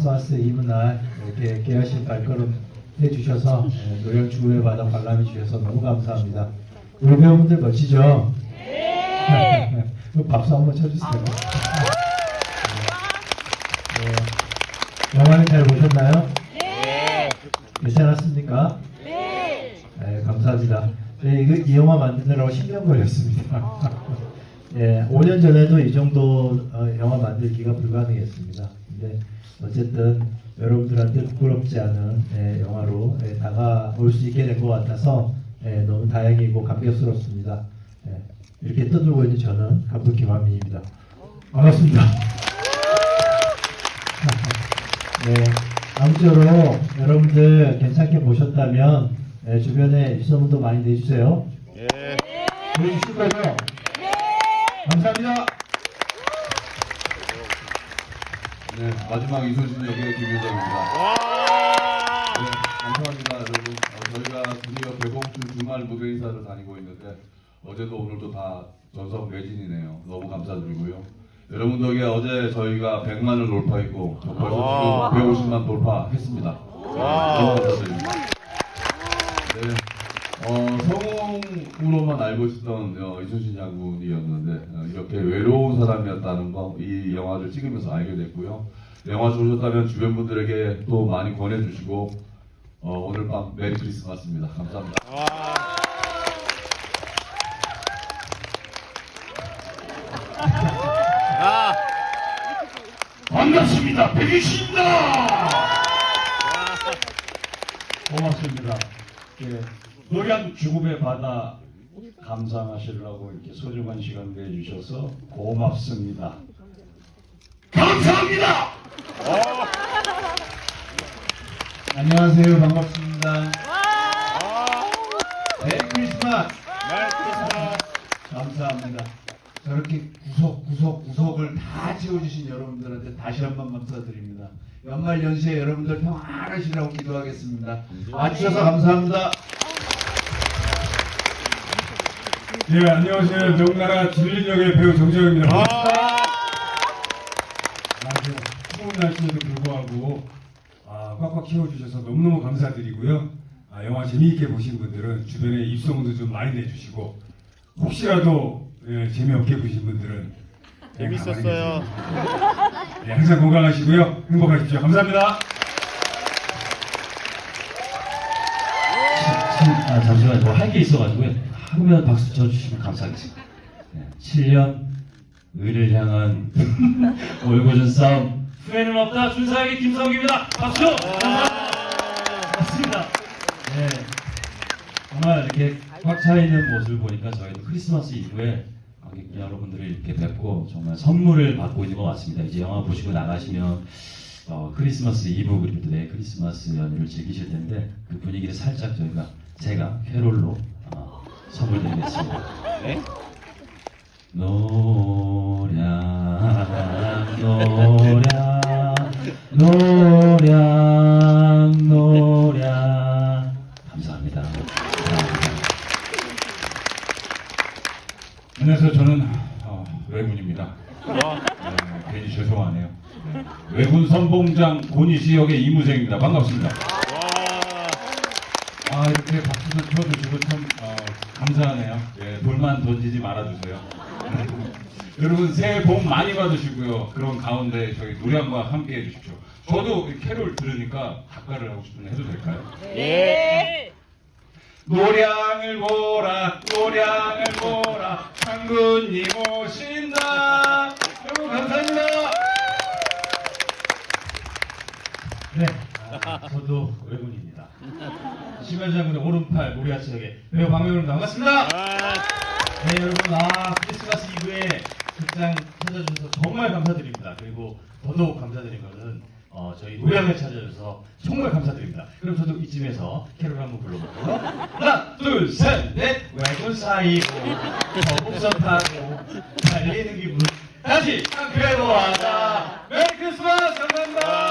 크리스마스 이브 날 이렇게 깨어신 발걸음 해주셔서 예, 노령 주부의 바다 관람해 주셔서 너무 감사합니다. 우리 배우분들 멋지죠? 네. 박수 한번 쳐주세요. 네. 영화는 잘 보셨나요? 네. 괜찮았습니까? 네. 감사합니다. 네, 이거, 이 영화 만드느라고 10년 걸렸습니다. 예, 5년 전에도 이 정도 어, 영화 만들기가 불가능했습니다. 근데 어쨌든 여러분들한테 부끄럽지 않은 예, 영화로 예, 다가올 수 있게 된 것 같아서 예, 너무 다행이고 감격스럽습니다. 예, 이렇게 떠들고 있는 저는 감독 김한민입니다. 반갑습니다. 네, 아무쪼록 여러분들 괜찮게 보셨다면 예, 주변에 입소문도 많이 내주세요. 예. 보여주실 거죠? 감사합니다. 네, 마지막 이소진 역의 김효정입니다. 와. 네, 감사합니다, 여러분. 어, 저희가 드디어 개봉주 주말 무대 인사를 다니고 있는데 어제도 오늘도 다 전석 매진이네요. 너무 감사드리고요. 여러분 덕에 어제 저희가 100만을 돌파했고 저. 벌써 지금 150만 돌파했습니다. 와. 너무 감사드립니다. 네. 어, 성우로만 알고 있었던 어, 이순신 장군이었는데 어, 이렇게 외로운 사람이었다는 거 이 영화를 찍으면서 알게 됐고요. 영화 좋으셨다면 주변 분들에게 또 많이 권해주시고 어, 오늘 밤 메리 크리스마스입니다. 감사합니다. 와. 아. 반갑습니다. 백이십니다. 고맙습니다. 예, 노량 죽음의 바다 감상하시려고 이렇게 소중한 시간 내주셔서 고맙습니다. 감사합니다. 안녕하세요. 반갑습니다. 메리 크리스마스. 메리 크리스마스. 감사합니다. 저렇게 구석 구석 구석을 다 채워주신 여러분들한테 다시 한 번 감사드립니다. 연말 연시에 여러분들 평안하시라고 기도하겠습니다. 와주셔서 감사합니다. 예, 안녕하세요. 명나라 진린역의 배우 정재영입니다. 아. 아주 추운 날씨에도 불구하고 아, 꽉꽉 채워주셔서 너무너무 감사드리고요. 아, 영화 재미있게 보신 분들은 주변에 입소문도 좀 많이 내주시고 혹시라도 예, 재미없게 보신 분들은 가만히 재밌었어요. 예, 항상 건강하시고요. 행복하십시오. 감사합니다. 아, 잠시만요. 뭐 할 게 있어가지고요. 하면 박수 쳐주시면 감사하겠습니다. 네, 7년 의를 향한 올고전 싸움 후회는 없다. 준사에게 김성기입니다. 박수! 맞습니다. 네, 정말 이렇게 꽉 차 있는 모습을 보니까 저희도 크리스마스 이후에 관객 여러분들을 이렇게 뵙고 정말 선물을 받고 있는 것 같습니다. 이제 영화 보시고 나가시면 어, 크리스마스 이브 그리고 또 내일 크리스마스 연휴를 즐기실 텐데 그 분위기를 살짝 저희가 제가 캐롤로 어, 선물 드리겠습니다. 네? 노량 노량 노량 안녕하세요. 저는 어, 외군입니다. 와. 네, 괜히 죄송하네요. 네. 외군 선봉장 고니시 역의 이무생입니다. 반갑습니다. 와. 아 이렇게 박수도 쳐주시고 참 어, 감사하네요. 예, 돌만 던지지 말아주세요. 여러분 새해 복 많이 받으시고요. 그런 가운데 저희 노량과 함께 해주십시오. 저도 이 캐롤 들으니까 작가를 하고 싶은데 해도 될까요? 예. 노량을 보라 노량을 보라 장군님 오신다 여러분 감사합니다 네, 아, 저도 외군입니다. 심현 장군의 오른팔 모리 아치 역의 배우 박명훈입니다. 반갑습니다. 아. 네 여러분 아 크리스마스 이브에 극장 찾아주셔서 정말 감사드립니다. 그리고 더더욱 감사드린 것은 어, 저희 네. 노량을 찾아줘서 정말 감사드립니다. 그럼 저도 이쯤에서 캐롤 한번 불러볼게요. 하나, 둘, 셋, 넷. 외군 사이고, 뭐, 저곡선 타고, 달리는 기분. 다시, 그래도 하자. 메리 크리스마스! 감사합니다!